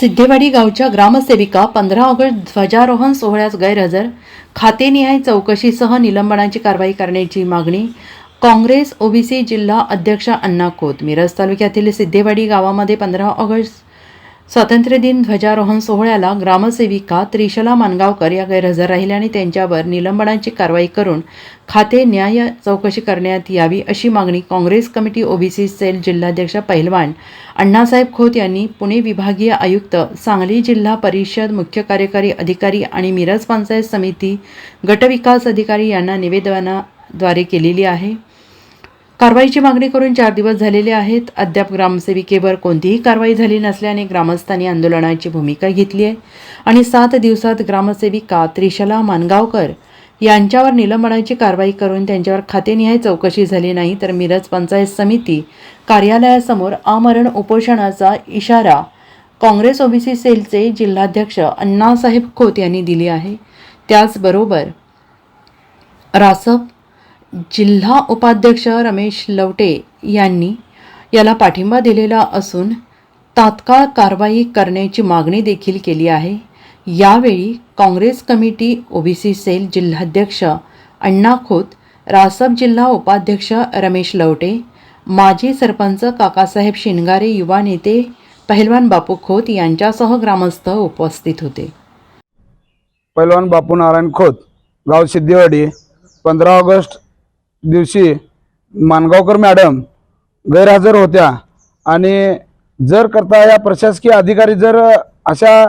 सिद्धेवाडी गावच्या ग्रामसेविका पंधरा ऑगस्ट ध्वजारोहण सोहळ्यास गैरहजर खातेनिहाय चौकशीसह निलंबनाची कारवाई करण्याची मागणी काँग्रेस ओबीसी जिल्हा अध्यक्ष अण्णा खोत मिरज तालुक्यातील सिद्धेवाडी गावामध्ये पंधरा ऑगस्ट स्वातंत्र्यदिन ध्वजारोहण सोहळ्याला ग्रामसेविका त्रिशला मानगावकर या गैरहजर राहिल्या आणि त्यांच्यावर निलंबनाची कारवाई करून खाते न्याय चौकशी करण्यात यावी अशी मागणी काँग्रेस कमिटी ओबीसी सेल जिल्हाध्यक्ष पहिलवान अण्णासाहेब खोत यांनी पुणे विभागीय आयुक्त सांगली जिल्हा परिषद मुख्य कार्यकारी अधिकारी आणि मिरज पंचायत समिती गटविकास अधिकारी यांना निवेदनाद्वारे केलेली आहे. कारवाईची मागणी करून चार दिवस झालेले आहेत. अद्याप ग्रामसेविकेवर कोणतीही कारवाई झाली नसल्याने ग्रामस्थांनी आंदोलनाची भूमिका घेतली आहे. आणि सात दिवसात ग्रामसेविका त्रिशला मानगावकर यांच्यावर निलंबनाची कारवाई करून त्यांच्यावर खातेनिहाय चौकशी झाली नाही तर मिरज पंचायत समिती कार्यालयासमोर आमरण उपोषणाचा इशारा काँग्रेस ओबीसी सेलचे जिल्हाध्यक्ष अण्णासाहेब खोत यांनी दिली आहे. त्याचबरोबर रासप जिल्हा उपाध्यक्ष रमेश लवटे यांनी याला पाठिंबा दिलेला असून तात्काळ कारवाई करण्याची मागणी देखील केली आहे. यावेळी काँग्रेस कमिटी ओबीसी सेल जिल्हाध्यक्ष अण्णा खोत रासप जिल्हा उपाध्यक्ष रमेश लवटे माजी सरपंच काकासाहेब शिनगारे युवा नेते पहिलवान बापू खोत यांच्यासह ग्रामस्थ उपस्थित होते. पैलवान बापू नारायण खोत गाव सिद्धेवाडी पंधरा ऑगस्ट दिवशी मानगावकर मॅडम गैरहजर होत्या. आणि जर करता या प्रशासकीय अधिकारी जर अशा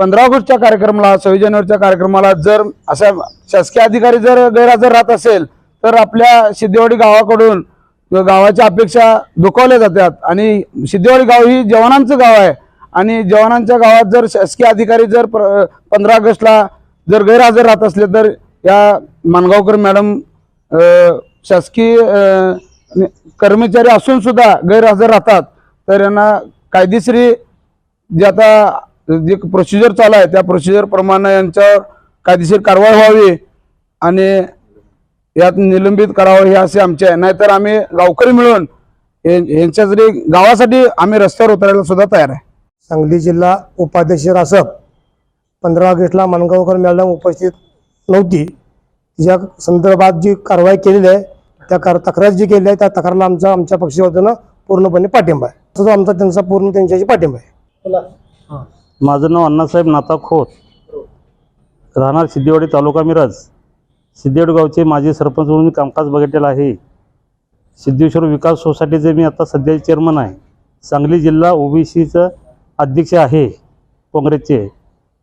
पंधरा ऑगस्टच्या कार्यक्रमाला सव्वीस जानेवारीच्या कार्यक्रमाला जर अशा शासकीय अधिकारी जर गैरहजर राहत असेल तर आपल्या सिद्धेवाडी गावाकडून गावाच्या अपेक्षा दुखावल्या जातात. आणि सिद्धेवाडी गाव ही जवानांचं गाव आहे. आणि जवानांच्या गावात जर शासकीय अधिकारी जर पंधरा ऑगस्टला जर गैरहजर राहत असले तर या मानगावकर मॅडम शासकीय कर्मचारी असून सुद्धा गैरहजर राहतात तर यांना कायदेशीर जे आता जे प्रोसिजर चालू आहे त्या प्रोसिजरप्रमाणे यांच्यावर कायदेशीर कारवाई व्हावी आणि यात निलंबित करावं हे असे आमचे आहे. नाहीतर आम्ही गावकरी मिळून यांच्या जरी गावासाठी आम्ही रस्त्यावर उतरायला सुद्धा तयार आहे. सांगली जिल्हा उपाध्यक्ष रासप पंधरा ऑगस्टला मानगावकर मॅडम उपस्थित नव्हती. तिच्या संदर्भात जी कारवाई केलेली आहे त्या कार तक्रार जी केली आहे त्या तक्रारला आमचा आमच्या पक्षाच्या वतीनं पूर्णपणे पाठिंबा आहे. तसंच आमचा त्यांचा पूर्ण त्यांच्याशी पाठिंबा आहे. माझं नाव अण्णासाहेब नाथा खोत. राहणार सिद्धेवाडी तालुका मिरज. सिद्धेवाडी गावचे माजी सरपंच म्हणून मी कामकाज बघितलेलं आहे. सिद्धेश्वर विकास सोसायटीचे मी आता सध्या चेअरमन आहे. सांगली जिल्हा ओबीसीचं अध्यक्ष आहे काँग्रेसचे.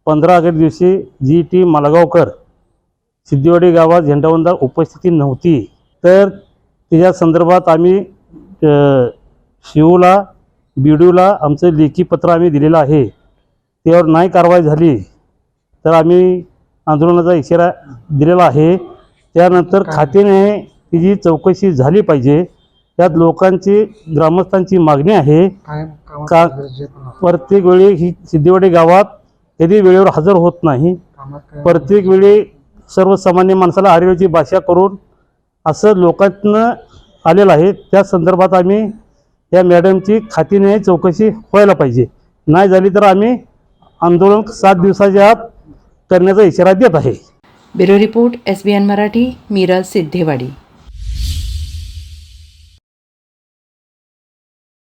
पंधरा ऑगस्ट दिवशी जी टी मालगावकर सिद्धेवाडी गावात झेंडावंदर उपस्थिती नव्हती. तर तिच्या संदर्भात आम्ही शिवला बी ला आमचं लेखी पत्र आम्ही दिलेलं आहे. त्यावर नाही कारवाई झाली तर आम्ही आंदोलनाचा इशारा दिलेला आहे. त्यानंतर खात्याने तिची चौकशी झाली पाहिजे त्यात लोकांची ग्रामस्थांची मागणी आहे. का प्रत्येक वेळी ही सिद्धेवाडी गावात कधी वेळेवर हजर होत नाही. प्रत्येक वेळी सर्वसामान्य माणसाला आरेवाची भाषा करून असं लोकांतनं आलेलं आहे. त्या संदर्भात आम्ही या मॅडमची खातीने चौकशी व्हायला पाहिजे. नाही झाली तर आम्ही आंदोलन सात दिवसाच्या आत करण्याचा इशारा देत आहे. Bureau report S B N Marathi Meera Siddhewadi.